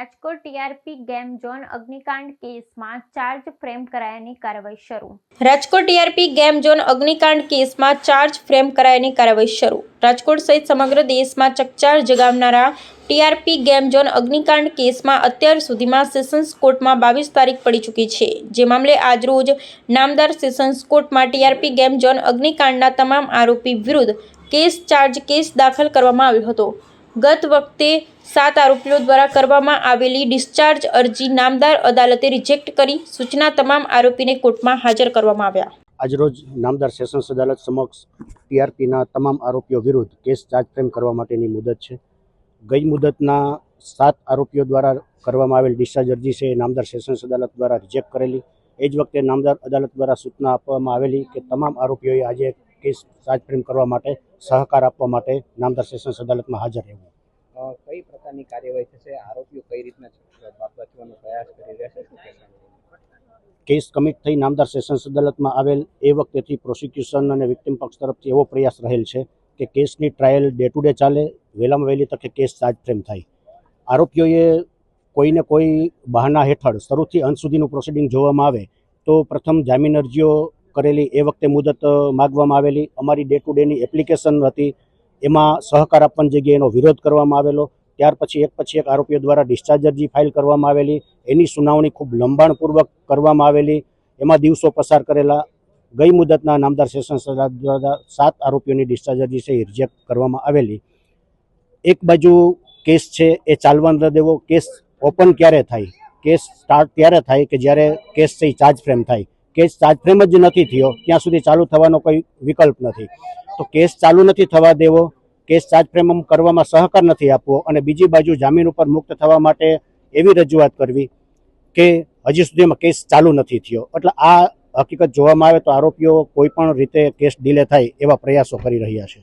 Rajkot TRP game zone અગ્નિકાંડ કેસમાં charge frame કરાયાની કાર્યવાહી શરૂ. રાજકોટ ટીઆરપી ગેમ ઝોન અગ્નિકાંડ કેસમાં ચાર્જ ફ્રેમ કરાયાની કાર્યવાહી શરૂ. રાજકોટ સહિત સમગ્ર દેશમાં ચકચાર જગાવનારા ટીઆરપી ગેમ ઝોન અગ્નિકાંડ કેસમાં અત્યાર સુધીમાં સેશન્સ કોર્ટમાં બાવીસ તારીખ પડી ચૂકી છે. જે મામલે આજરોજ નામદાર સેશન્સ કોર્ટમાં ટીઆરપી ગેમ ઝોન અગ્નિકાંડના તમામ આરોપી વિરુદ્ધ કેસ ચાર્જ કેસ દાખલ કરવામાં આવ્યો હતો. ગત વખતે સાત આરોપીઓ દ્વારા કરવામાં આવેલી ડિસ્ચાર્જ અરજી નામદાર અદાલતે રિજેક્ટ કરી સૂચના તમામ આરોપીને કોર્ટમાં હાજર કરવામાં આવ્યા. આજરોજ નામદાર સેશન્સ અદાલત સમક્ષ ટીઆરપીના તમામ આરોપીઓ વિરુદ્ધ કેસ ચાર્જફ્રેમ કરવા માટેની મુદત છે. ગઈ મુદતના સાત આરોપીઓ દ્વારા કરવામાં આવેલ ડિસ્ચાર્જ અરજી છે નામદાર સેશન્સ અદાલત દ્વારા રિજેક્ટ કરેલી. એ જ વખતે નામદાર અદાલત દ્વારા સૂચના આપવામાં આવેલી કે તમામ આરોપીઓએ આજે કેસ સાજપ્રેમ કરવા માટે સહકાર આપવા માટે નામદાર સેશન્સ અદાલતમાં હાજર રહેવું. કઈ પ્રકારની કાર્યવાહી થશે? આરોપીઓ કઈ રીતના બચવાનો પ્રયાસ કરી રહ્યા છે? કેસ કમિટ થઈ નામદાર સેશન્સ અદાલતમાં આવેલ એ વખતેથી પ્રોસિક્યુશન અને વિક્ટિમ પક્ષ તરફથી એવો પ્રયાસ રહેલ છે કે કેસની ટ્રાયલ ડે ટુ ડે ચાલે વહેલામાં વહેલી તકે કેસ ચાર્જ ફ્રેમ થાય. આરોપીઓએ કોઈને કોઈ બહાના હેઠળ શરૂથી અંત સુધીનું પ્રોસિડિંગ જોવામાં આવે તો પ્રથમ જામીન અરજીઓ કરેલી એ વખતે મુદત માગવામાં આવેલી. અમારી ડે ટુ ડેની એપ્લિકેશન હતી. એમાં સહકાર આપવાની જગ્યાએ એનો વિરોધ કરવામાં આવેલો. ત્યાર પછી એક પછી એક આરોપીઓ દ્વારા ડિસ્ચાર્જ અરજી ફાઇલ કરવામાં આવેલી. એની સુનાવણી ખૂબ લંબાણપૂર્વક કરવામાં આવેલી. એમાં દિવસો પસાર કરેલા. ગઈ મુદતના નામદાર સેશન્સ દ્વારા સાત આરોપીઓની ડિસ્ચાર્જ અરજી છે રિજેક્ટ કરવામાં આવેલી. એક બાજુ કેસ છે, એ ચાલવા ન દેવો. કેસ ઓપન ક્યારે થાય? કેસ સ્ટાર્ટ ત્યારે થાય? કે જ્યારે કેસ છે ચાર્જ ફ્રેમ થાય? કેસ ચાર્જ ફ્રેમ જ નથી થયો, ત્યાં સુધી ચાલુ થવાનો કોઈ વિકલ્પ નથી. તો કેસ ચાલુ નથી થવા દેવો, કેસ ચાર્જ ફ્રેમ કરવામાં સહકાર નથી આપવો અને બીજી બાજુ જામીન ઉપર મુક્ત થવા માટે એવી રજૂઆત કરવી કે હજી સુધીમાં કેસ ચાલુ નથી થયો. એટલે આ હકીકત જોવામાં આવે તો આરોપીઓ કોઈ પણ રીતે કેસ ડીલે થાય એવા પ્રયાસો કરી રહ્યા છે.